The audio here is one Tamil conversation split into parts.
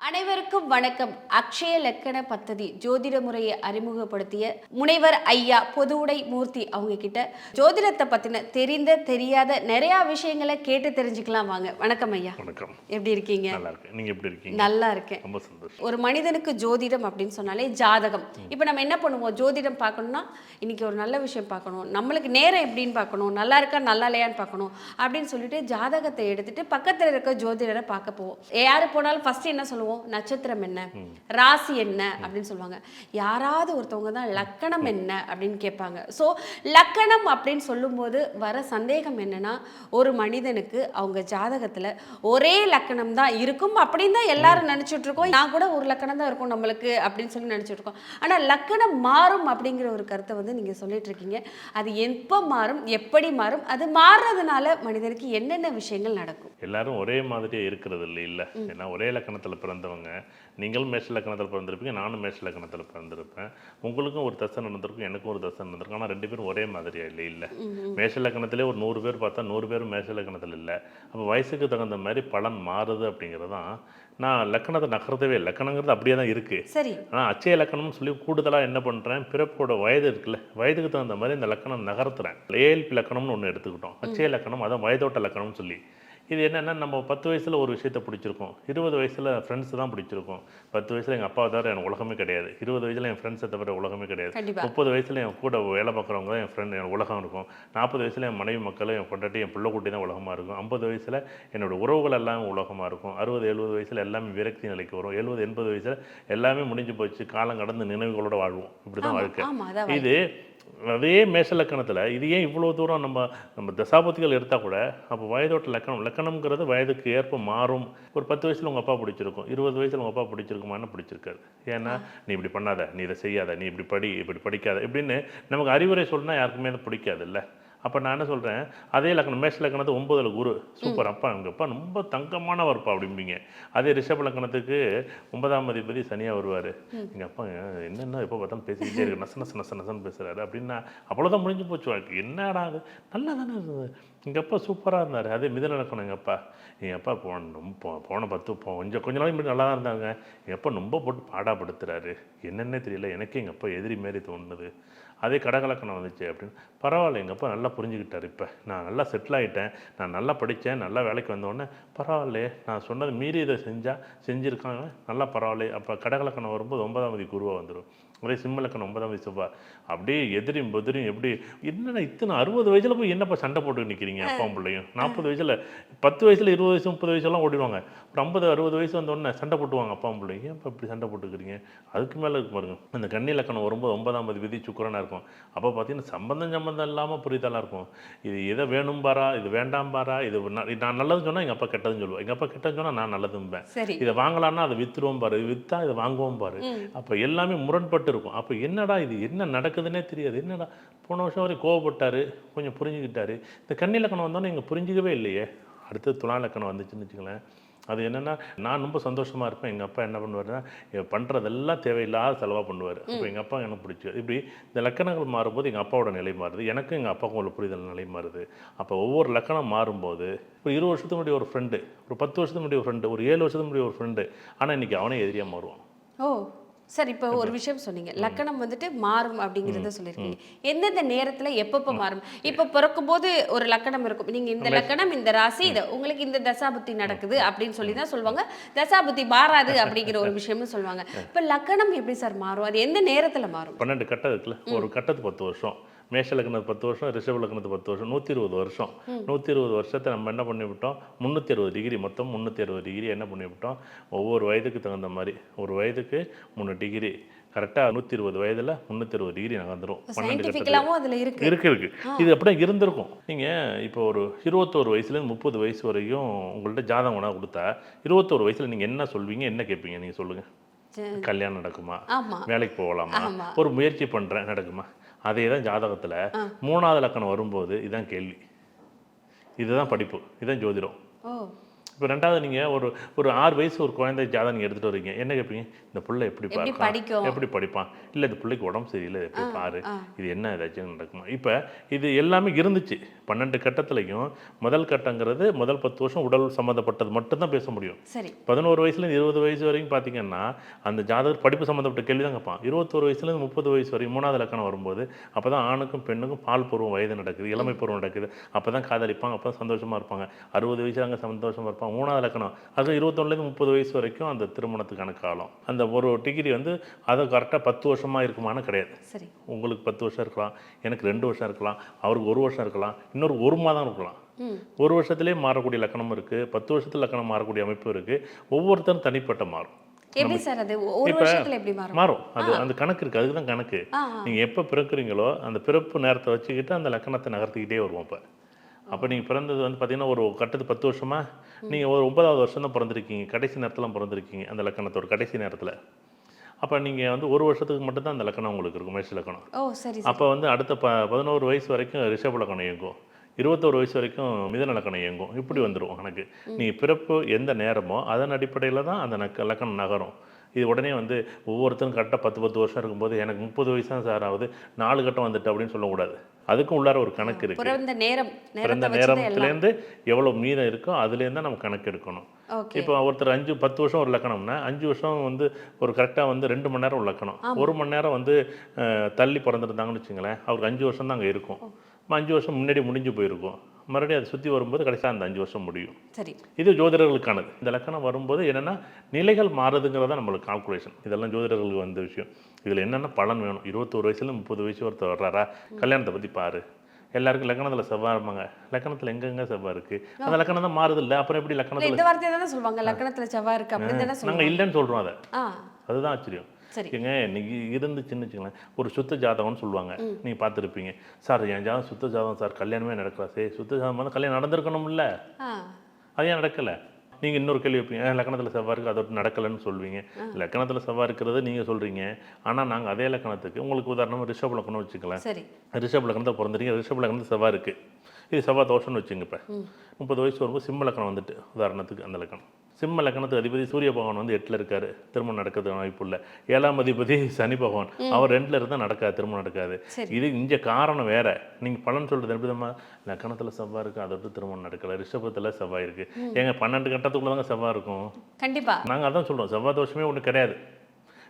அனைவருக்கும் வணக்கம். அக்ஷய லக்கண பத்ததி ஜோதிட முறையை அறிமுகப்படுத்திய முனைவர் ஐயா பொதுவுடை மூர்த்தி அவங்க கிட்ட ஜோதிடத்தை பத்தின தெரிந்த தெரியாத நிறைய விஷயங்களை கேட்டு தெரிஞ்சுக்கலாம் வாங்க. வணக்கம் ஐயா. வணக்கம். எப்படி இருக்கீங்க? நல்லா இருக்கேன். நீங்க எப்படி இருக்கீங்க? நல்லா இருக்கேன். ரொம்ப சந்தோஷம். ஒரு மனிதனுக்கு ஜோதிடம் அப்படின்னு சொன்னாலே ஜாதகம். இப்போ நம்ம என்ன பண்ணுவோம்? ஜோதிடம் பார்க்கணும்னா இன்னைக்கு ஒரு நல்ல விஷயம் பார்க்கணும். நம்மளுக்கு நேரம் எப்படின்னு பார்க்கணும்? நல்லா இருக்கா நல்லா இல்லையான்னு பார்க்கணும். அப்படின்னு சொல்லிட்டு ஜாதகத்தை எடுத்துட்டு பக்கத்தில் இருக்க ஜோதிடரை பார்க்க போவோம். யாரு போனாலும் ஃபர்ஸ்ட் என்ன சொல்லுவோம் நட்சத்திரம் என்ன? ராசி என்ன? அப்படின்னு சொல்லுவாங்க. யாராவது ஒருத்தவங்க தான் லக்கணம் என்ன அப்படின்னு கேட்பாங்க. ஸோ லக்கணம் அப்படின்னு சொல்லும்போது வர சந்தேகம் என்னன்னா ஒரு மனிதனுக்கு அவங்க ஜாதகத்துல ஒரே லக்கணம் தான் இருக்கும் அப்படின்னு தான் எல்லாரும் நினைச்சிட்டு இருக்கோம். நான் கூட ஒரு லக்கணம் தான் இருக்கும் நம்மளுக்கு அப்படின்னு சொல்லி நினைச்சிட்டு இருக்கோம். ஆனா லக்கணம் மாறும் அப்படிங்கிற ஒரு கருத்தை வந்து நீங்க சொல்லிட்டு இருக்கீங்க. அது எப்போ மாறும் எப்படி மாறும் அது மாறுறதுனால மனிதனுக்கு என்னென்ன விஷயங்கள் நடக்கும்? எல்லாரும் ஒரே மாதிரியே இருக்கிறது இல்லை இல்ல. ஏன்னா ஒரே லக்கணத்துல பிறந்தவங்க. நீங்களும் மேஷ லக்கணத்தில் பிறந்திருப்பீங்க நானும் மேஷ லக்கணத்தில் பிறந்திருப்பேன். உங்களுக்கும் ஒரு தசை நடந்திருக்கும் எனக்கும் ஒரு தசை நடந்திருக்கும். ஆனால் ரெண்டு பேரும் ஒரே மாதிரியா இல்லை. இல்லை மேஷ லக்கணத்திலே ஒரு நூறு பேர் பார்த்தா நூறு பேரும் மேஷ லக்கணத்தில் இல்லை. அப்போ வயசுக்கு தகுந்த மாதிரி பலன் மாறுது அப்படிங்கிறது தான். நான் லக்கணத்தை நகர்த்தவே லக்கணங்கிறது அப்படியே தான் இருக்குது சரி. ஆனால் அச்சய லக்கணம்னு சொல்லி கூடுதலாக என்ன பண்ணுறேன் பிறப்போட வயது இருக்குல்ல வயதுக்கு தகுந்த மாதிரி இந்த லக்கணம் நகர்த்துறேன். ஏஎல்பி லக்கணம்னு ஒன்று எடுத்துக்கிட்டோம். அச்சய லக்கணம் அதான் வயதோட்ட லக்கணம்னு சொல்லி. இது என்னென்னா நம்ம பத்து வயசில் ஒரு விஷயத்தை பிடிச்சிருக்கோம். இருபது வயசில் ஃப்ரெண்ட்ஸ் தான் பிடிச்சிருக்கோம். பத்து வயசில் எங்கள் அப்பா தவிர எனக்கு உலகமே கிடையாது. இருபது வயசில் என் ஃப்ரெண்ட்ஸை தவிர உலகமே கிடையாது. முப்பது வயசில் என் கூட வேலை பார்க்குறவங்க தான் என் ஃப்ரெண்ட் என் உலகம் இருக்கும். நாற்பது வயசில் என் மனைவி மக்கள் என் பொண்டாட்டி என் பிள்ளை குட்டி தான் உலகமாக இருக்கும். ஐம்பது வயசில் என்னோட உறவுகள் எல்லாம் உலகமாக இருக்கும். அறுபது எழுபது வயசில் எல்லாமே விரக்தி நிலைக்கு வரும். எழுபது எண்பது வயசில் எல்லாமே முடிஞ்சு போச்சு. காலம் கடந்து நினைவுகளோட வாழ்வோம். இப்படி தான் வாழ்க்கை. இது அதே மேஷலக்கணத்தில் இது ஏன் இவ்வளோ தூரம் நம்ம நம்ம தசாபதிகள் எடுத்தால் கூட அப்போ வயதோட்ட லக்கணம் லக்கணம்ங்கிறது வயதுக்கு ஏற்ப மாறும். ஒரு பத்து வயசில் உங்கள் அப்பா பிடிச்சிருக்கும் இருபது வயசில் உங்கள் அப்பா பிடிச்சிருக்குமான்னு பிடிச்சிருக்காது ஏன்னா நீ இப்படி பண்ணாத நீ இதை செய்யாத நீ இப்படி படி இப்படி படிக்காத இப்படின்னு நமக்கு அறிவுரை சொன்னால் யாருக்குமே அது பிடிக்காது இல்லை அப்போ நான் என்ன சொல்கிறேன் அதே லக்கணம் மேஷ லக்கணத்து ஒன்பதுல குரு. சூப்பர். அப்பா எங்கள் அப்பா ரொம்ப தங்கமானவர்ப்பா அப்படிம்பீங்க. அதே ரிஷப லக்கணத்துக்கு ஒன்பதாம் அதிபதி சனியாக வருவார். எங்கள் அப்பா என்னென்ன எப்போ பார்த்தாலும் பேசிக்கிட்டே இருக்கு. நச நச நச நசன்னு பேசுகிறாரு அப்படின்னா அவ்வளோதான் முடிஞ்சு போச்சு வாழ்க்கை. என்னடா அது? நல்லா தானே இருந்தது. எங்கள் அப்பா சூப்பராக இருந்தார். அதே மிதன லக்கணம் எங்கள் அப்பா. எங்கள் அப்பா போன ரொம்ப போன பத்து கொஞ்சம் கொஞ்ச நாளைக்கு முன்னாடி நல்லா தான் இருந்தாங்க. எங்கள் அப்பா ரொம்ப போட்டு பாடாப்படுத்துறாரு என்னன்னே தெரியல. எனக்கே எங்கள் அப்பா எதிரி மாரி தோணுது. அதே கடகலக்கணம் வந்துச்சு அப்படின்னு. பரவாயில்ல எங்கள் அப்பா நல்லா புரிஞ்சுக்கிட்டார் இப்போ. நான் நல்லா செட்டில் ஆகிட்டேன் நான் நல்லா படித்தேன் நல்லா வேலைக்கு வந்தோடனே பரவாயில்லையே நான் சொன்னது மீறி இதை செஞ்சால் செஞ்சுருக்காங்க. நல்லா பரவாயில்ல அப்போ கடகலக்கணம் வரும்போது ஒன்பதாம் தேதி குருவாக வந்துடும் ஒரே சிம்மலக்கணம் ஒன்பதாம் தேதி செவ்வாய் அப்படியே எதிரியும் பெதிரியும் எப்படி என்னடா இத்தனை அறுபது வயசில் போய் என்னப்பா சண்டை போட்டு நிற்கிறீங்க அப்பாவும் பிள்ளையும்? நாற்பது வயசில் பத்து வயசில் இருபது வயசு முப்பது வயசுலாம் ஓடிடுவாங்க. ஒரு ஐம்பது அறுபது வயசு வந்தோடனே சண்டை போட்டுவாங்க அப்பாவும் பிள்ளைங்க ஏன் இப்படி சண்டை போட்டுக்கிறீங்க? அதுக்கு மேலே இருக்கு பாருங்க. அந்த கன்னி லக்கணம் வரும்போது ஒன்பதாம் தேதி விதி சுக்கரனாக இருக்கும். அப்போ பார்த்தீங்கன்னா சம்பந்தம் சம்பந்தம் இல்லாமல் புரிதலாக இருக்கும். இது எதை வேணும் பாரா? இது வேண்டாம் பாரா? இது நான் நான் நல்லது சொன்னால் எங்கள் அப்பா கெட்டதுன்னு சொல்லுவேன் எங்கள் அப்பா கெட்டதுன்னு சொன்னால் நான் நல்லதும்பேன். இதை வாங்கலாம்னா அதை வித்துருவோம் பாரு. விற்றா இதை வாங்குவோம் பாரு. அப்போ எல்லாமே முரண்பட்டு இருக்கும் அப்போ என்னடா இது? என்ன நடக்குதுன்னே தெரியாது. என்னடா? போன வருஷம் வரை கோவப்பட்டாரு கொஞ்சம் புரிஞ்சுக்கிட்டாரு. இந்த கன்னி லக்கணம் வந்தோன்னே இங்கே புரிஞ்சிக்கவே இல்லையே. அடுத்து துலா லக்கணம் வந்துச்சுன்னு வச்சுங்களேன் அது என்னென்னா நான் ரொம்ப சந்தோஷமாக இருப்பேன். எங்கள் அப்பா என்ன பண்ணுவாருன்னா இவன் பண்ணுறதெல்லாம் தேவையில்லாத செலவாக பண்ணுவார். அப்போ எங்கள் அப்பா எனக்கு பிடிச்சி. இப்படி இந்த லக்கணங்கள் மாறும்போது எங்கள் அப்பாவோட நிலை மாறுது. எனக்கும் எங்கள் அப்பாவுக்கும் உள்ள புரிதல் நிலை மாறுது. அப்போ ஒவ்வொரு லக்கணம் மாறும்போது இப்போ இருபது வருஷத்துக்கு முன்னாடி ஒரு ஃப்ரெண்டு ஒரு பத்து வருஷத்துக்கு முன்னாடி ஒரு ஃப்ரெண்டு ஒரு ஏழு வருஷத்துக்கு முன்னாடி ஒரு ஃப்ரெண்டு ஆனால் இன்றைக்கி அவனே எதிரியாக மாறுவான். ஓ. சரி இப்போ ஒரு விஷயம் சொன்னீங்க. லக்கணம் வந்துட்டு மாறும் அப்படிங்கிறத சொல்லியிருக்கீங்க. எந்தெந்த நேரத்துல எப்பப்போ மாறும்? இப்போ பிறக்கும் போது ஒரு லக்கணம் இருக்கும். நீங்க இந்த லக்கணம் இந்த ராசி இது உங்களுக்கு இந்த தசாபுத்தி நடக்குது அப்படின்னு சொல்லி தான் சொல்லுவாங்க. தசாபுத்தி மாறாது அப்படிங்கிற ஒரு விஷயமும் சொல்லுவாங்க. இப்போ லக்கணம் எப்படி சார் மாறும்? அது எந்த நேரத்துல மாறும்? பன்னெண்டு கட்டம் இருக்குல்ல ஒரு கட்டத்து பத்து வருஷம். மேஷ லக்னத்து பத்து வருஷம் ரிஷப லக்னத்து பத்து வருஷம் நூற்றி இருபது வருஷம். நூற்றி இருபது வருஷத்தை நம்ம என்ன பண்ணிவிட்டோம்? முந்நூற்றி அறுபது டிகிரி மொத்தம் முந்நூற்றி அறுபது டிகிரி என்ன பண்ணிவிட்டோம்? ஒவ்வொரு வயதுக்கு தகுந்த மாதிரி ஒரு வயதுக்கு மூணு டிகிரி கரெக்டாக நூற்றி இருபது வயதில் முந்நூற்றி அறுபது டிகிரி நகர்ந்துரும் பன்னெண்டு இருக்கு. இருக்கு இது அப்படியே இருந்திருக்கும். நீங்கள் இப்போ ஒரு இருபத்தோரு வயசுலேருந்து முப்பது வயசு வரையும் உங்கள்ட்ட ஜாதகம் வேணா கொடுத்தா இருபத்தோரு வயசில் நீங்கள் என்ன சொல்வீங்க? என்ன கேட்பீங்க? நீங்கள் சொல்லுங்கள். கல்யாணம் நடக்குமா? வேலைக்கு போகலாமா. ஒரு முயற்சி பண்ணுறேன் நடக்குமா? அதே தான் ஜாதகத்தில் மூணாவது லக்கணம் வரும்போது இதான் கேள்வி. இதுதான் படிப்பு இதுதான் ஜோதிடம். ஓ. இப்போ ரெண்டாவது நீங்கள் ஒரு ஒரு ஆறு வயசு ஒரு குழந்தை ஜாதகம் நீங்கள் எடுத்துகிட்டு வரீங்க. என்ன கேட்பீங்க? இந்த புள்ள எப்படி படிக்கும்? எப்படி படிப்பான்? இல்லை இந்த பிள்ளைக்கு உடம்பு சரியில்லை எப்படி பாரு. இது என்ன ஏதாச்சும் நடக்குமா? இப்போ இது எல்லாமே இருந்துச்சு. பன்னெண்டு கட்டத்துலையும் முதல் கட்டங்கிறது முதல் பத்து வருஷம் உடல் சம்மந்தப்பட்டது மட்டும்தான் பேச முடியும். சரி. பதினோரு வயசுலேருந்து இருபது வயசு வரைக்கும் பார்த்தீங்கன்னா அந்த ஜாதகர் படிப்பு சம்மந்தப்பட்ட கேள்வி தான் கேட்பான். இருபத்தோரு வயசுலேருந்து முப்பது வயசு வரைக்கும் மூணாவது லக்கணம் வரும்போது அப்போ தான் ஆணுக்கும் பெண்ணுக்கும் பால் பருவம் வயது நடக்குது இளமை பருவம் நடக்குது. அப்போ தான் காதலிப்பாங்க அப்போ தான் சந்தோஷமாக இருப்பாங்க. அறுபது வயசு அங்கே சந்தோஷமாக இருப்பாங்க மூணாவது லக்கணம் அது இருபத்தொன்னுலேருந்து முப்பது வயசு வரைக்கும் அந்த திருமணத்துக்கான காலம். அந்த ஒரு டிகிரி வந்து அதை கரெக்டாக பத்து வருஷமாக இருக்குமான்னு கிடையாது. சரி. உங்களுக்கு பத்து வருஷம் இருக்கலாம் எனக்கு ரெண்டு வருஷம் இருக்கலாம் அவருக்கு ஒரு வருஷம் இருக்கலாம் இன்னொரு ஒரு மாதம் இருக்கலாம். ஒரு வருஷத்துலேயே மாறக்கூடிய லக்கணம் இருக்குது பத்து வருஷத்துல லக்கணம் மாறக்கூடிய அமைப்பு இருக்குது ஒவ்வொருத்தரும் தனிப்பட்ட மாறும். எப்படி சார் அது? ஒரு இப்ப வருஷத்துல எப்படி மாறும்? மாறும். அது அந்த கணக்கு இருக்குது அதுக்கு தான் கணக்கு. ஆ நீங்கள் எப்போ பிறக்குறீங்களோ அந்த பிறப்பு நேரத்தை வச்சுக்கிட்டு அந்த லக்கணத்தை நகர்த்திக்கிட்டே வருவோம் அப்போ அப்போ நீங்கள் பிறந்தது வந்து பார்த்தீங்கன்னா ஒரு கட்டத்து பத்து வருஷமா? நீங்கள் ஒரு ஒன்பதாவது வருஷம் தான் பிறந்திருக்கீங்க. கடைசி நேரத்தில் பிறந்திருக்கீங்க அந்த லக்கணத்தோட கடைசி நேரத்தில். அப்போ நீங்கள் வந்து ஒரு வருஷத்துக்கு மட்டும்தான் அந்த லக்கணம் உங்களுக்கு இருக்கும் மேஷ லக்கணம். ஓ சரி அப்போ வந்து அடுத்த ப பதினோரு வயசு வரைக்கும் ரிஷப லக்கணம் இயங்கும். இருபத்தோரு வயசு வரைக்கும் மிதன லக்கணம் இயங்கும். இப்படி வந்துடும் கணக்கு. நீங்கள் பிறப்பு எந்த நேரமோ அதன் அடிப்படையில் தான் அந்த நக்க லக்கணம் நகரும். இது உடனே வந்து ஒவ்வொருத்தரும் கரெக்டாக பத்து பத்து வருஷம் இருக்கும்போது எனக்கு முப்பது வயசு தான் சார் ஆகுது நாலு கட்டம் வந்துட்டு அப்படின்னு சொல்லக்கூடாது. அதுக்கும் உள்ளார ஒரு கணக்கு இருக்குது பிறந்த நேரம் பிறந்த நேரத்துலேருந்து எவ்வளோ மீதம் இருக்கோ அதுலேருந்து தான் நம்ம கணக்கு எடுக்கணும். இப்போ ஒருத்தர் அஞ்சு பத்து வருஷம் ஒரு லக்கணம்னா அஞ்சு வருஷம் வந்து ஒரு கரெக்டாக வந்து ரெண்டு மணி நேரம் ஒரு லக்கணம். ஒரு மணி நேரம் வந்து தள்ளி பிறந்திருந்தாங்கன்னு வச்சுங்களேன் அவருக்கு அஞ்சு வருஷம் தான் அங்கே இருக்கும். அஞ்சு வருஷம் முன்னாடி முடிஞ்சு போயிருக்கும். மறுபடியும் அதை சுற்றி வரும்போது கடைசியாக அந்த அஞ்சு வருஷம் முடியும். சரி. இது ஜோதிடர்களுக்கானது. இந்த லக்கணம் வரும்போது என்னென்னா நிலைகள் மாறுதுங்கிறத நம்மளுக்கு கால்குலேஷன் இதெல்லாம் ஜோதிடர்களுக்கு வந்த விஷயம். இதில் என்னென்ன பலன் வேணும்? இருபத்தோரு வயசுல முப்பது வயசு ஒருத்தர் வர்றாரா? கல்யாணத்தை பற்றி பாரு. எல்லாருக்கும் லக்கணத்தில் செவ்வாய் இருப்பாங்க. லக்கணத்தில் எங்கெங்க செவ்வாய் இருக்குது அந்த லக்கணம் தான் மாறுது இல்லை? அப்புறம் எப்படி லக்கணத்தில் இந்த வார்த்தையை தானே சொல்லுவாங்க. லக்கணத்துல செவ்வாய் இருக்கு அப்படின்னு நாங்கள் இல்லைன்னு சொல்கிறோம் அதை. அதுதான் ஆச்சரியம். சரி ஏங்க இன்னைக்கு இருந்துச்சுன்னு வச்சுங்களேன் ஒரு சுத்த ஜாதகம்னு சொல்லுவாங்க. நீங்கள் பார்த்துருப்பீங்க. சார் என் ஜாதகம் சுத்த ஜாதகம் சார். கல்யாணமே நடக்கல. சரி சுத்த ஜாதகம் கல்யாணம் நடந்திருக்கணும்ல. அது ஏன் நடக்கலை? நீங்கள் இன்னொரு கேள்வி வைப்பீங்க. லக்கணத்தில் செவ்வாய் இருக்குது அதோட நடக்கலைன்னு சொல்வீங்க லக்கணத்தில் செவ்வாய் இருக்கிறது நீங்கள் சொல்கிறீங்க ஆனால் நாங்கள் அதே லக்கணத்துக்கு உங்களுக்கு உதாரணமாக ரிஷப் லக்கணம் வச்சுக்கலாம் ரிஷப் லக்கணத்தில் பிறந்திருக்கீங்க. ரிஷப் லக்கணத்தில் செவ்வாய் இருக்குது இது செவ்வாய் தோஷம்னு வச்சுங்க இப்போ. முப்பது வயசு வரும்போது சிம்ம லக்கணம் வந்துட்டு உதாரணத்துக்கு அந்த லக்கணம். சிம்ம லக்கணத்துக்கு அதிபதி சூரிய பகவான் வந்து எட்டில் இருக்காரு. திருமணம் நடக்கிறதுக்கு வாய்ப்பு இல்லை. ஏழாம் அதிபதி சனி பகவான். அவர் ரெண்டில் இருந்தால் நடக்காது திருமணம் நடக்காது. இது இங்கே காரணம் வேற. நீங்கள் பலன் சொல்கிறது எப்படி விதமாக லக்கணத்தில் செவ்வாய் இருக்குது அதோட திருமணம் நடக்கலை. ரிஷபத்தில் செவ்வாய் இருக்குது ஏங்க பன்னெண்டு கட்டத்துக்குள்ள தாங்க செவ்வாய் இருக்கும். கண்டிப்பா. நாங்கள் அதான் சொல்கிறோம் செவ்வாய் தோஷமே ஒன்றும் கிடையாது.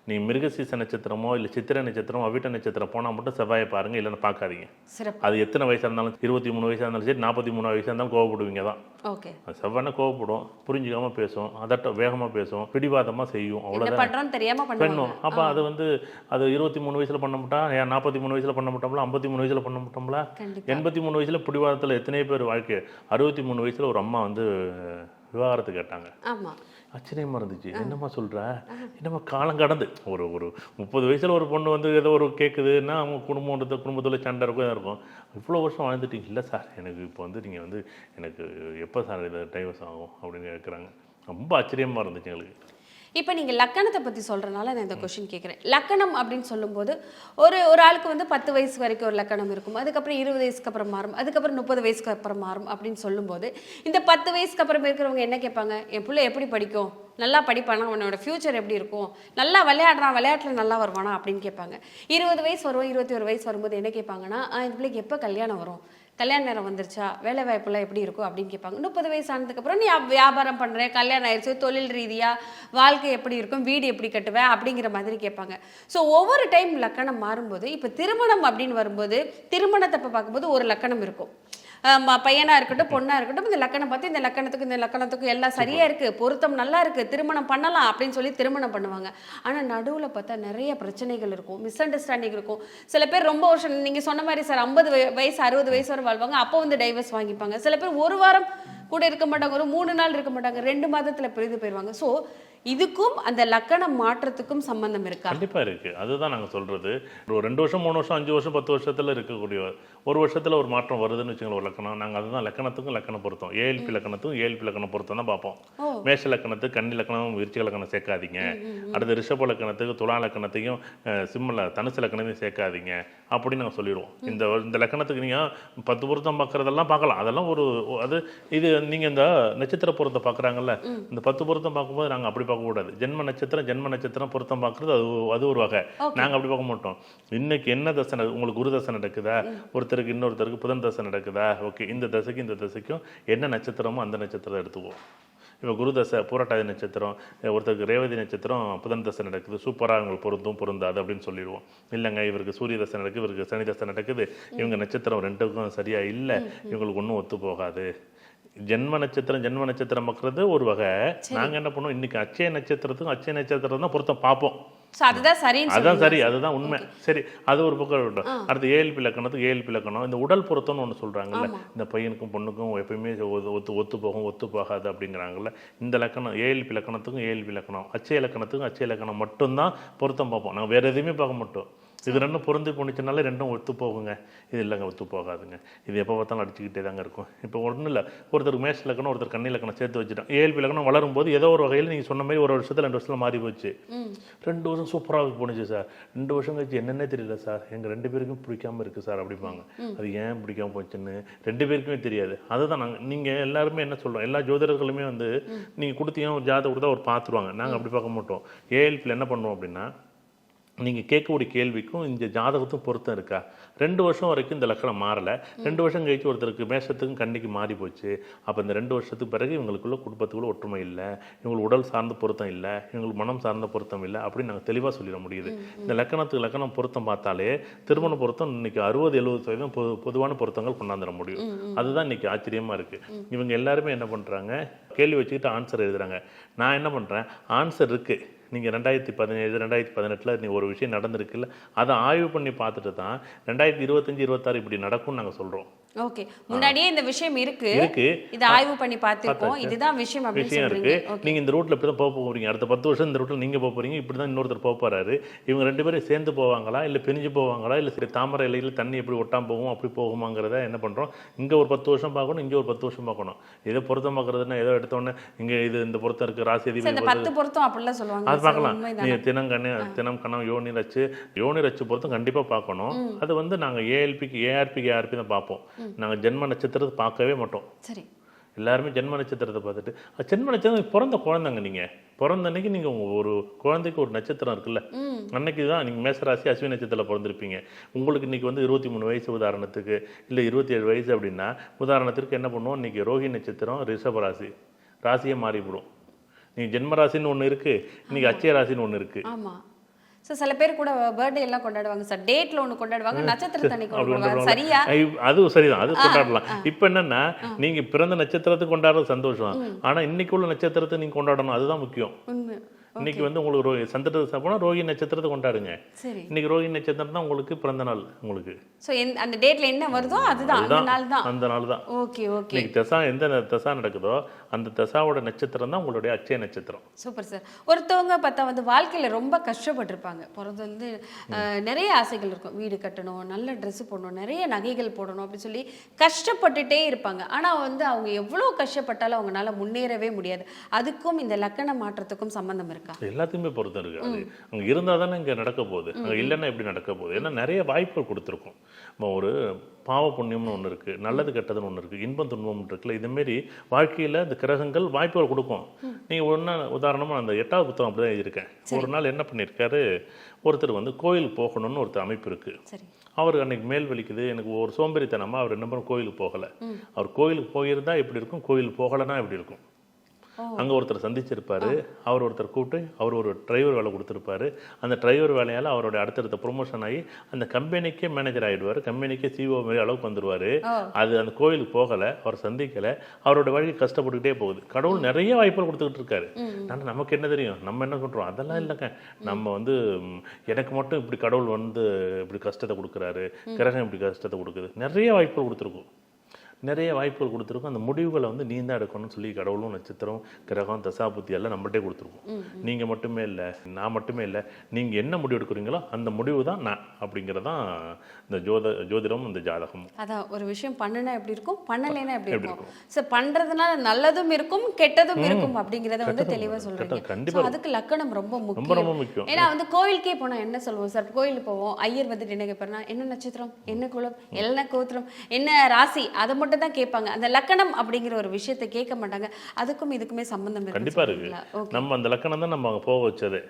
நீ மிருகசீச நட்சத்திரமோ இல்லை சித்திரை நட்சத்திரமோ அவிட்ட நட்சத்திரம் போனால் மட்டும் செவ்வாயை பாருங்கள் இல்லைன்னா பார்க்காதீங்க. அது எத்தனை வயசாக இருந்தாலும் இருபத்தி மூணு வயசாக இருந்தாலும் சரி நாற்பத்தி மூணு வயசாக இருந்தாலும் கோவப்படுவீங்க தான். ஓகே. செவ்வாய்னா கோவப்படும் புரிஞ்சுக்காம பேசும் அதட்ட வேகமாக பேசும் பிடிவாதமாக செய்யும் அவ்வளோதான் பெண்ணும் அப்போ அது வந்து அது இருபத்தி மூணு வயசில் பண்ண மாட்டா ஏன் நாற்பத்தி மூணு வயசில் பண்ண மாட்டோம்ல ஐம்பத்தி மூணு வயசில் பண்ண மாட்டோம்ல? எண்பத்தி மூணு வயசில் பிடிவாதத்தில் எத்தனையோ பேர் வாழ்க்கை அறுபத்தி மூணு வயசில் ஒரு அம்மா வந்து விவாகரத்து கேட்டாங்க. ஆமா. ஆச்சரியமா இருந்துச்சு என்னம்மா சொல்ற? என்னம்மா காலம் கடந்து. ஒரு ஒரு முப்பது வயசுல ஒரு பொண்ணு வந்து ஏதோ ஒரு கேட்குதுன்னா அவங்க குடும்பத்தை குடும்பத்தில் சண்டை இருக்கும் இருக்கும். இவ்வளோ வருஷம் வாழ்ந்துட்டீங்க. இல்லை சார் எனக்கு இப்போ வந்து நீங்கள் வந்து எனக்கு எப்போ சார் இது டைவர்ஸ் ஆகும் அப்படின்னு கேட்குறாங்க ரொம்ப ஆச்சரியமா இருந்துச்சு எங்களுக்கு. இப்போ நீங்கள் லக்கணத்தை பற்றி சொல்கிறனால நான் இந்த கொஷின் கேட்குறேன் லக்கணம் அப்படின்னு சொல்லும்போது ஒரு ஒரு ஆளுக்கு வந்து பத்து வயசு வரைக்கும் ஒரு லக்கணம் இருக்கும். அதுக்கப்புறம் இருபது வயசுக்கு அப்புறம் மாறும். அதுக்கப்புறம் முப்பது வயசுக்கு அப்புறம் மாறும் அப்படின்னு சொல்லும்போது இந்த பத்து வயசுக்கு அப்புறம் இருக்கிறவங்க என்ன கேட்பாங்க? என் பிள்ளை எப்படி படிக்கும்? நல்லா படிப்பானா? அவனோட ஃப்யூச்சர் எப்படி இருக்கும்? நல்லா விளையாடுறான் விளையாட்டில் நல்லா வருவானா? அப்படின்னு கேட்பாங்க. இருபது வயசு வரும் இருபத்தி ஒரு வயசு வரும்போது என்ன கேட்பாங்கன்னா இந்த பிள்ளைக்கு எப்போ கல்யாணம் வரும்? கல்யாண நேரம் வந்துருச்சா? வேலை வாய்ப்புலாம் எப்படி இருக்கும் அப்படின்னு கேட்பாங்க. முப்பது வயசு ஆனதுக்கப்புறம் நீ வியாபாரம் பண்ணுறேன் கல்யாணம் ஆயிடுச்சு தொழில் ரீதியாக வாழ்க்கை எப்படி இருக்கும் வீடு எப்படி கட்டுவேன் அப்படிங்கிற மாதிரி கேட்பாங்க. ஸோ ஒவ்வொரு டைம் லக்கணம் மாறும்போது இப்போ திருமணம் அப்படின்னு வரும்போது திருமணத்தை இப்போ பார்க்கும்போது ஒரு லக்கணம் இருக்கும். ஆமா, பையனா இருக்கட்டும் பொண்ணா இருக்கட்டும் இந்த லக்கணம் பார்த்து இந்த லக்கணத்துக்கு இந்த லக்கணத்துக்கு எல்லாம் சரியா இருக்கு. பொருத்தம் நல்லா இருக்கு. திருமணம் பண்ணலாம் அப்படின்னு சொல்லி திருமணம் பண்ணுவாங்க. ஆனா நடுவுல பார்த்தா நிறைய பிரச்சனைகள் இருக்கும். மிஸ் அண்டர்ஸ்டாண்டிங் இருக்கும். சில பேர் ரொம்ப வருஷம் நீங்க சொன்ன மாதிரி சார் ஐம்பது வயசு அறுபது வயசு வரை வாழ்வாங்க. அப்போ வந்து டைவர்ஸ் வாங்கிப்பாங்க. சில பேர் ஒரு வாரம் கூட இருக்க மாட்டாங்க ஒரு மூணு நாள் இருக்க மாட்டாங்க ரெண்டு மாதத்துல பிரிந்து போயிடுவாங்க ஸோ இதுக்கும் அந்த லக்கணம் மாற்றத்துக்கும் சம்பந்தம் இருக்கா? கண்டிப்பா இருக்கு. அதுதான் நாங்க சொல்றது. ஒரு ரெண்டு வருஷம் மூணு வருஷம் அஞ்சு வருஷம் பத்து வருஷத்துல இருக்கக்கூடிய ஒரு வருஷத்துல ஒரு மாற்றம் வருதுன்னு வச்சுங்களேன் ஒரு லக்கணம். நாங்க அதுதான் லக்கணத்துக்கும் லக்கணம் பொருத்தம். ஏஎல்பி லக்கணத்துக்கும் ஏஎல்பி லக்கணம் பொருத்தம் தான் பார்ப்போம். மேஷ லக்கணத்துக்கு கன்னி லக்கணம் விருச்சிக லக்கணம் சேர்க்காதீங்க. அடுத்து ரிஷப லக்கணத்துக்கு துலா லக்கணத்தையும் அஹ், சிம்ம தனுசு லக்கணத்தையும் சேர்க்காதீங்க. அப்படின்னு நாங்கள் சொல்லிடுவோம். இந்த இந்த லக்கணத்துக்கு நீங்கள் பத்து பொருத்தம் பார்க்குறதெல்லாம் பார்க்கலாம். அதெல்லாம் ஒரு அது இது நீங்கள் இந்த நட்சத்திர பொருத்தம் பார்க்குறாங்கல்ல இந்த பத்து பொருத்தம் பார்க்கும்போது நாங்கள் அப்படி பார்க்கக்கூடாது ஜென்ம நட்சத்திரம் ஜென்ம நட்சத்திரம் பொருத்தம் பார்க்குறது அது அது ஒரு வகை. நாங்கள் அப்படி பார்க்க மாட்டோம். இன்னைக்கு என்ன தசை உங்களுக்கு குரு தசை நடக்குதா? ஒருத்தர் ஒருத்தருக்கு இன்னொருத்தருக்கு புதன் தசை நடக்குதா? ஓகே இந்த தசைக்கு இந்த தசைக்கும் என்ன நட்சத்திரமோ அந்த நட்சத்திரத்தை எடுத்துக்குவோம். இப்போ குரு தசை பூரட்டாதி நட்சத்திரம் ஒருத்தருக்கு ரேவதி நட்சத்திரம் புதன் தசை நடக்குது. சூப்பராக உங்களுக்கு பொருந்தும் பொருந்தாது அப்படின்னு சொல்லிடுவோம். இல்லைங்க இவருக்கு சூரிய தசை நடக்குது இவருக்கு சனி தசை நடக்குது. இவங்க நட்சத்திரம் ரெண்டுக்கும் சரியா இல்லை. இவங்களுக்கு ஒன்றும் ஒத்து போகாது. ஜென்ம நட்சத்திரம் ஜென்ம நட்சத்திரம் பார்க்குறது ஒரு வகை. நாங்கள் என்ன பண்ணுவோம்? இன்னைக்கு அச்சய நட்சத்திரத்துக்கும் அச்சய நட்சத்திரம் தான் பொருத்தம் பார்ப்போம். அதுதான். சரி அதுதான் உண்மை. சரி அது ஒரு பக்கம் இருக்கட்டும். அடுத்து ஏஎல்பி லக்கணத்துக்கு ஏஎல்பி லக்கணம் இந்த உடல் பொருத்தம்னு ஒன்று சொல்றாங்கல்ல. இந்த பையனுக்கும் பொண்ணுக்கும் எப்பயுமே ஒத்து ஒத்து ஒத்து போகும் ஒத்து போகாது அப்படிங்கிறாங்கல்ல. இந்த லக்கணம் ஏஎல்பி லக்கணத்துக்கும் ஏஎல்பி லக்கணம் அச்சய லக்கணத்துக்கும் அச்சய லக்கணம் மட்டும்தான் பொருத்தம் பார்ப்போம். நாங்கள் வேற எதுவுமே பார்க்க மாட்டோம். இது ரெண்டும் பொருந்தி போணுச்சுனாலே ரெண்டும் ஒத்து போகுங்க. இது இல்லைங்க ஒத்து போகாதுங்க. இது எப்போ பார்த்தாலும் அடிச்சுக்கிட்டே தாங்க இருக்கும். இப்போ ஒன்றும் இல்லை ஒருத்தருக்கு மேஷ லக்கணம் ஒருத்தர் கன்னி லக்கணம் சேர்த்து வச்சுட்டோம். ஏஎல்பி லக்கணம் வளரும் போது ஏதோ ஒரு வகையில் நீங்கள் சொன்ன மாதிரி ஒரு வருஷத்தில் ரெண்டு வருஷத்தில் மாறி போச்சு. ரெண்டு வருஷம் சூப்பராக போணுச்சு சார். ரெண்டு வருஷம் கழிச்சு என்னன்னே தெரியல சார். எங்கள் ரெண்டு பேருக்கும் பிடிக்காம இருக்கு சார் அப்படிம்பாங்க. அது ஏன் பிடிக்காம போச்சுன்னு ரெண்டு பேருக்குமே தெரியாது. அதுதான் நாங்கள் நீங்கள் எல்லாருமே என்ன சொல்கிறோம் எல்லா ஜோதிடர்களுமே வந்து நீங்கள் கொடுத்தீங்கன்னா ஒரு ஜாதகம் கொடுத்தா ஒரு பார்த்துருவாங்க நாங்கள் அப்படி பார்க்க மாட்டோம். ஏஎல்பியில் என்ன பண்ணுவோம் அப்படின்னா நீங்கள் கேட்கக்கூடிய கேள்விக்கும் இந்த ஜாதகத்துக்கும் பொருத்தம் இருக்கா? ரெண்டு வருஷம் வரைக்கும் இந்த லக்கணம் மாறலை. ரெண்டு வருஷம் கழிச்சு ஒருத்தருக்கு மேஷத்துக்கும் கண்ணிக்கு மாறி போச்சு. அப்போ இந்த ரெண்டு வருஷத்துக்கு பிறகு இவங்களுக்குள்ள குடும்பத்துக்குள்ள ஒற்றுமை இல்லை. இவங்களுக்கு உடல் சார்ந்த பொருத்தம் இல்லை. இவங்களுக்கு மனம் சார்ந்த பொருத்தம் இல்லை அப்படின்னு நாங்கள் தெளிவாக சொல்லிட முடியுது. இந்த லக்கணத்துக்கு லக்கணம் பொருத்தம் பார்த்தாலே திருமண பொருத்தம் இன்னைக்கு அறுபது எழுபது சதவீதம் பொது பொதுவான பொருத்தங்கள் கொண்டாந்துட முடியும். அதுதான் இன்னைக்கு ஆச்சரியமா இருக்கு. இவங்க எல்லாருமே என்ன பண்றாங்க? கேள்வி வச்சுக்கிட்டு ஆன்சர் எழுதுறாங்க. நான் என்ன பண்ணுறேன் ஆன்சர் இருக்குது நீங்கள் ரெண்டாயிரத்தி பதினேழு ரெண்டாயிரத்தி பதினெட்டில் நீ ஒரு விஷயம் நடந்திருக்குல்ல அதை ஆய்வு பண்ணி பார்த்துட்டு தான் ரெண்டாயிரத்தி இருபத்தஞ்சி இருபத்தாறு இப்படி நடக்கும்னு நாங்கள் சொல்கிறோம் ஓகே முன்னாடியே இந்த விஷயம் இருக்கு. இருக்கு. இதை ஆய்வு பண்ணி பார்த்திருக்கோம். இதுதான் விஷயம் விஷயம் இருக்கு. நீங்க இந்த ரூட்ல இப்படி தான் போக போறீங்க. அடுத்த பத்து வருஷம் இந்த ரூட்ல நீங்க போக போறீங்க. இப்படி தான் இன்னொருத்தர் போக போறாரு. இவங்க ரெண்டு பேரும் சேர்ந்து போவாங்களா? இல்ல பிரிஞ்சு போவாங்களா? இல்ல சரி தாமரை இலையில தண்ணி எப்படி ஒட்டாம போகும்? அப்படி போகுமாங்கிறத என்ன பண்றோம்? இங்க ஒரு பத்து வருஷம் பார்க்கணும். இங்க ஒரு பத்து வருஷம் பார்க்கணும். இதை பொருத்தம் பார்க்கறதுன்னா ஏதோ எடுத்த உடனே இங்க இது இந்த பொருத்தம் இருக்கு. ராசி அதிபதி பத்து பொருத்தம் அப்படிலாம் சொல்லுவாங்க. அது பார்க்கலாம். உண்மைதானே? நீ தினம் கண்ணு தினம் கணம் யோனி ரச்சு யோனி ரச்சு பொறுத்தும் கண்டிப்பா பார்க்கணும். அது வந்து நாங்க ஏஎல்பிக்கு ஏஆர்பிக்கு ஏஆர்பி தான் பார்ப்போம். நாங்க ஜென்ம நட்சத்திரத்தை பார்க்கவே மாட்டோம். சரி. எல்லாருமே ஜென்ம நட்சத்திரத்தை பார்த்துட்டு ஜென்ம நட்சத்திரம் பிறந்த குழந்தைங்க நீங்க. பிறந்த அன்னைக்கு நீங்க உங்க ஒரு குழந்தைக்கு ஒரு நட்சத்திரம் இருக்குல்ல. அன்னைக்கு தான் நீங்க மேசராசி அஸ்வினி நட்சத்திரத்தில் பிறந்திருப்பீங்க. உங்களுக்கு இன்னைக்கு வந்து இருபத்தி மூணு வயசு உதாரணத்துக்கு இல்லை இருபத்தி ஏழு வயசு அப்படின்னா உதாரணத்திற்கு என்ன பண்ணுவோம்? இன்னைக்கு ரோஹி நட்சத்திரம் ரிஷப ராசி. ராசியே மாறிவிடும். நீங்க ஜென்ம ராசின்னு ஒண்ணு இருக்கு இன்னைக்கு அச்சய ராசின்னு ஒண்ணு இருக்கு. சார் சில பேர் கூட பர்த்டே எல்லாம் கொண்டாடுவாங்க சார். டேட்ல ஒண்ணு கொண்டாடுவாங்க நட்சத்திர தண்ணி கொண்டாடுவாங்க. சரியா? ஐ- அது சரிதான். அது கொண்டாடலாம். இப்ப என்னன்னா நீங்க பிறந்த நட்சத்திரத்துக்கு கொண்டாடுறது சந்தோஷம். ஆனா இன்னைக்கு உள்ள நட்சத்திரத்தை நீங்க கொண்டாடணும். அதுதான் முக்கியம். இன்னைக்கு வந்து உங்களுக்கு ரோ சந்திரத்தை போனால் ரோஹி நட்சத்திரத்தை கொண்டாடுங்க. இன்னைக்கு ரோஹி நட்சத்திரம் தான் உங்களுக்கு பிறந்த நாள் உங்களுக்கு. சோ அந்த டேட்ல என்ன வருதோ அதுதான். அந்த நாள் தான். அந்த நாள் தான். Okay okay. இன்னைக்கு தசா எந்த தசா நடக்குதோ அந்த தசாவோட நட்சத்திரம் தான் உங்களுடைய அச்சய நட்சத்திரம். சூப்பர் சார் ஒருத்தவங்க பார்த்தா வந்து வாழ்க்கையில ரொம்ப கஷ்டப்பட்டிருப்பாங்க. பிறந்து வந்து நிறைய ஆசைகள் இருக்கும். வீடு கட்டணும் நல்ல Dress போடணும் நிறைய நகைகள் போடணும் அப்படின்னு சொல்லி கஷ்டப்பட்டுட்டே இருப்பாங்க. ஆனா வந்து அவங்க எவ்வளவு கஷ்டப்பட்டாலும் அவங்களால முன்னேறவே முடியாது. அதுக்கும் இந்த லக்கண மாற்றத்துக்கும் சம்பந்தம் இருக்கா? எல்லாத்துக்குமே பொருத்தம் இருக்கு. அது அங்க இருந்தா தானே இங்க நடக்க போகுது. அங்க இல்லைன்னா எப்படி நடக்க போகுது? ஏன்னா நிறைய வாய்ப்புகள் கொடுத்துருக்கோம். ஒரு பாவ புண்ணியம்னு ஒன்று இருக்கு நல்லது கெட்டதுன்னு ஒன்று இருக்கு இன்பம் துன்பம் இருக்குல்ல இது மாதிரி வாழ்க்கையில இந்த கிரகங்கள் வாய்ப்புகள் கொடுக்கும். நீங்க ஒன்றா உதாரணமா அந்த எட்டாவது புத்தகம் அப்படிதான் எழுதியிருக்கேன். ஒரு நாள் என்ன பண்ணியிருக்காரு? ஒருத்தர் வந்து கோயிலுக்கு போகணும்னு ஒருத்தர் அமைப்பு இருக்கு. சரி. அவர் அன்னைக்கு மேல் வலிக்குது எனக்கு ஒரு சோம்பேறித்தனமா அவர் என்ன பண்ண கோயிலுக்கு போகல. அவர் கோயிலுக்கு போயிருந்தா எப்படி இருக்கும்? கோயில் போகலைன்னா எப்படி இருக்கும்? அங்க ஒருத்தர் சந்திச்சிருப்பாரு. அவர் ஒருத்தர் கூப்பிட்டு அவர் ஒரு டிரைவர் வேலை கொடுத்துருப்பாரு. அந்த டிரைவர் வேலையால அவருடைய அடுத்தடுத்த ப்ரொமோஷன் ஆகி அந்த கம்பெனிக்கே மேனேஜர் ஆயிடுவாரு. கம்பெனிக்கே சிஓ மாதிரி அளவுக்கு வந்துருவாரு. ஓ. அது அந்த கோயிலுக்கு போகல அவர் சந்திக்கல. அவரோட வழி கஷ்டப்பட்டுக்கிட்டே போகுது. கடவுள் நிறைய வாய்ப்புகள் கொடுத்துக்கிட்டு இருக்காரு. ஆனா நமக்கு என்ன தெரியும்? நம்ம என்ன பண்றோம் அதெல்லாம் இல்லைங்க. நம்ம வந்து எனக்கு மட்டும் இப்படி கடவுள் வந்து இப்படி கஷ்டத்தை கொடுக்குறாரு. கிரகம் இப்படி கஷ்டத்தை கொடுக்குது. நிறைய வாய்ப்புகள் கொடுத்துருக்கும். நிறைய வாய்ப்புகள் கொடுத்துருக்கோம். அந்த முடிவுகளை வந்து நீ தான் எடுக்கணும்னு சொல்லி கடவுளும் நட்சத்திரம் கிரகம் தசாபுத்தி எல்லாம் நம்மகிட்டே கொடுத்துருக்கோம். நீங்க மட்டுமே இல்லை நான் மட்டுமே இல்லை நீங்க என்ன முடிவு எடுக்கிறீங்களோ அந்த முடிவு தான் நான் அப்படிங்கிறதான் இந்த ஜோத ஜோதிடம் இந்த ஜாதகமும். அதான் ஒரு விஷயம் பண்ணுனா எப்படி இருக்கும்? பண்ணலைன்னா எப்படி இருக்கும்? சார் பண்றதுனால நல்லதும் இருக்கும் கெட்டதும் இருக்கும் அப்படிங்கறத வந்து கெட்டதும் தெளிவா இருக்கும். சொல்றீங்க. கெட்டது கண்டிப்பா So, அதுக்கு லக்கணம் ரொம்ப முக்கியம். ரொம்ப முக்கியம். ஏன்னா வந்து கோயிலுக்கே போனா என்ன சொல்லுவோம் சார்? கோயிலுக்கு போவோம் ஐயர் வந்துட்டு என்ன கேட்பாருன்னா என்ன நட்சத்திரம்? என்ன குலம்? என்ன கோத்திரம்? என்ன ராசி? அதை மட்டும் தான் கேட்பாங்க. அந்த லக்கணம் அப்படிங்கிற ஒரு விஷயத்தை கேட்க மாட்டாங்க. அதுக்கும் இதுக்குமே சம்பந்தம் கண்டிப்பா இருக்கு. நம்ம அந்த லக்கணம் தான் நம்ம அங்க போக வச்சது.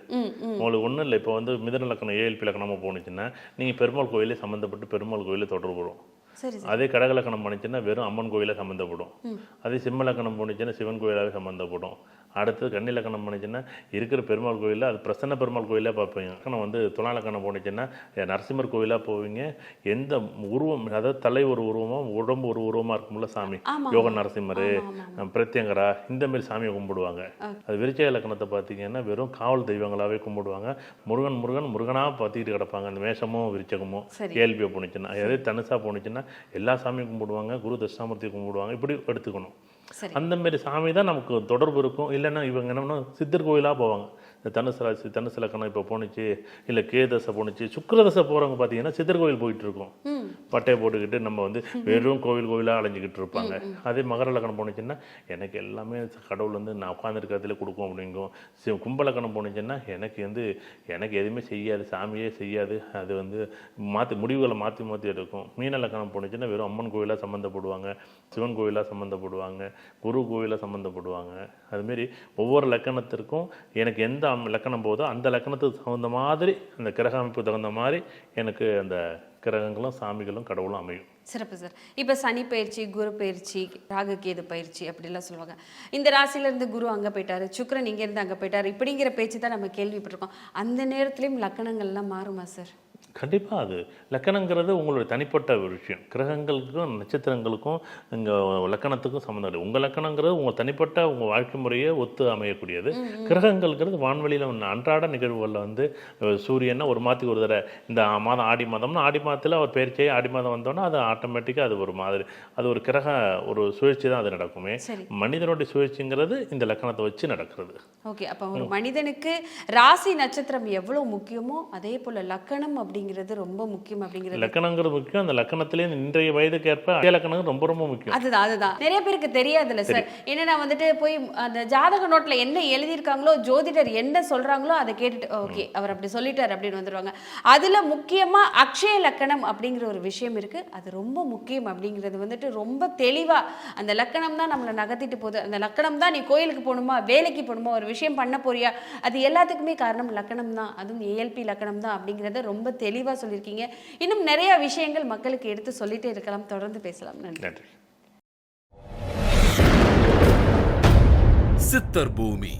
உங்களுக்கு ஒண்ணும் இல்லை. இப்போ வந்து மிதன லக்கணம் ஏஎல்பி லக்கணமா போணுச்சுன்னா நீங்க பெருமாள் கோயிலே சம்மந்தப்பட்டு பெருமாள் கோயிலே தொடர்பு வரும் சரி சரி. அதே கடகலக்கணம் பண்ணிச்சுன்னா வெறும் அம்மன் கோயிலாக சம்மந்தப்படும் அதே சிம்ம லக்கணம் போணுச்சுன்னா சிவன் கோயிலாகவே சம்மந்தப்படும் அடுத்து கன்னி லக்கணம் பண்ணிச்சுன்னா இருக்கிற பெருமாள் கோயிலில் அது பிரசன்ன பெருமாள் கோயிலாக பார்ப்பீங்க லக்கணம் வந்து துலா லக்கணம் போணுச்சுன்னா அஹ், நரசிம்மர் கோயிலாக போவீங்க. எந்த உருவம் அதாவது தலை ஒரு உருவமாக உடம்பு ஒரு உருவமாக இருக்கும்ல சாமி? யோக நரசிம்மர். பிரத்யங்கரா இந்த மாதிரி சாமியை கும்பிடுவாங்க. அது விருச்சய லக்கணத்தை பார்த்தீங்கன்னா வெறும் காவல் தெய்வங்களாகவே கும்பிடுவாங்க. முருகன் முருகன் முருகனாக பார்த்துக்கிட்டு கிடப்பாங்க. அந்த மேஷமும் விருச்சகமும். கேள்வியை போணுச்சுன்னா அதே தனுசா போணுச்சுன்னா எல்லா சாமியும் கும்பிடுவாங்க குரு தட்சிணாமூர்த்தி கும்பிடுவாங்க. இப்படி எடுத்துக்கணும். அந்த மாதிரி சாமி தான் நமக்கு தொடர்பு இருக்கும். இல்லைன்னா இவங்க என்னன்னா சித்தர் கோயிலாக போவாங்க. தனுசு ராசி தனுசு லக்கணம் இப்போ போணுச்சு இல்லை கேதசை போணுச்சு சுக்கிரதசை போகிறவங்க பார்த்தீங்கன்னா சித்தர் கோயில் போயிட்டு இருக்கும். பட்டையை போட்டுக்கிட்டு நம்ம வந்து வெறும் கோவில் கோயிலாக அலைஞ்சிக்கிட்டு இருப்பாங்க. அதே மகர லக்கணம் போணுச்சுன்னா எனக்கு எல்லாமே கடவுள் வந்து நான் உட்காந்துருக்கிறதுல கொடுக்கும் அப்படிங்கும். சி- கும்ப லக்கணம் போணுச்சுன்னா எனக்கு வந்து எனக்கு எதுவுமே செய்யாது சாமியே செய்யாது. அது வந்து மாற்றி முடிவுகளை மாற்றி மாற்றி எடுக்கும். மீன லக்கணம் போணுச்சுன்னா வெறும் அம்மன் கோயிலாக சம்மந்தப்படுவாங்க சிவன் கோயிலாக சம்மந்தப்படுவாங்க குரு கோயிலாக சம்மந்தப்படுவாங்க அதுமாரி ஒவ்வொரு லக்கணத்திற்கும் எனக்கு எந்த அம்- லக்கணம் போதோ அந்த லக்கணத்துக்கு தகுந்த மாதிரி அந்த கிரக அமைப்பு தகுந்த மாதிரி எனக்கு அந்த கிரகங்களும் சாமிகளும் கடவுளும் அமையும். சிறப்பு சார். இப்போ சனி பயிற்சி குரு பயிற்சி ராகு கேது பயிற்சி அப்படிலாம் சொல்லுவாங்க. இந்த ராசியிலேருந்து குரு அங்கே போயிட்டார் சுக்கிரன் இங்கேருந்து அங்கே போயிட்டாரு இப்படிங்கிற பேச்சு தான் நம்ம கேள்விப்பட்டிருக்கோம். அந்த நேரத்துலையும் லக்கணங்கள்லாம் மாறுமா சார்? கண்டிப்பாக அது. லக்கணங்கிறது உங்களுடைய தனிப்பட்ட ஒரு விஷயம். கிரகங்களுக்கும் நட்சத்திரங்களுக்கும் இங்கே லக்கணத்துக்கும் சம்மந்தம் இல்லை. உங்கள் லக்கணங்கிறது உங்கள் தனிப்பட்ட உங்கள் வாழ்க்கை முறையை ஒத்து அமையக்கூடியது. கிரகங்கள்ங்கிறது வான்வெளியில் அன்றாட நிகழ்வுகளில் வந்து சூரியனை ஒரு மாதத்துக்கு ஒரு தடவை. இந்த மாதம் ஆடி மாதம்னா ஆடி மாதத்தில் அவர் பயிற்சியாகி ஆடி மாதம் வந்தோன்னா அது ஆட்டோமேட்டிக்காக அது ஒரு மாதிரி அது ஒரு கிரக ஒரு சுழற்சி தான் அது நடக்குமே. மனிதனுடைய சுழற்சிங்கிறது இந்த லக்கணத்தை வச்சு நடக்கிறது. ஓகே. அப்போ ஒரு மனிதனுக்கு ராசி நட்சத்திரம் எவ்வளவு முக்கியமோ அதே போல லக்கணம் அப்படிங்கிறது ரொம்ப முக்கியம் அப்படிங்கிறது. லக்கணங்கிறது முக்கியம். அந்த லக்கணத்திலே இன்றைய வயதுக்கு ஏற்ப லக்கணம் ரொம்ப ரொம்ப முக்கியம். அதுதான் அதுதான். நிறைய பேருக்கு தெரியாதுல்ல சார். என்னன்னா வந்துட்டு போய் அந்த ஜாதக நோட்ல என்ன எழுதியிருக்காங்களோ ஜோதிடர் என்ன சொல்றாங்களோ அதை கேட்டுட்டு ஓகே அவர் அப்படி சொல்லிட்டார் அப்படின்னு வந்துருவாங்க. அதுல முக்கியமா அக்ஷய லக்கணம் அப்படிங்கிற ஒரு விஷயம் இருக்கு. அது ரொம்ப முக்கியம் அப்படிங்கிறது வந்துட்டு ரொம்ப தெளிவா அந்த லக்கணம் தான் நம்மளை நகர்த்திட்டு போகுது. அந்த லக்கணம் தான் நீ கோயிலுக்கு போகணுமா வேலைக்கு போகணுமா ஒரு விஷயம் பண்ண போறியா? அது எல்லாத்துக்குமே காரணம் லக்கணம் தான். அதுவும் ஏஎல்பி லக்கணம் தான் அப்படிங்கிறத ரொம்ப தெளிவா சொல்லியிருக்கீங்க. இன்னும் நிறைய விஷயங்கள் மக்களுக்கு எடுத்து சொல்லிட்டே இருக்கலாம். தொடர்ந்து பேசலாம். நன்றி. நன்றி. சித்தர் பூமி.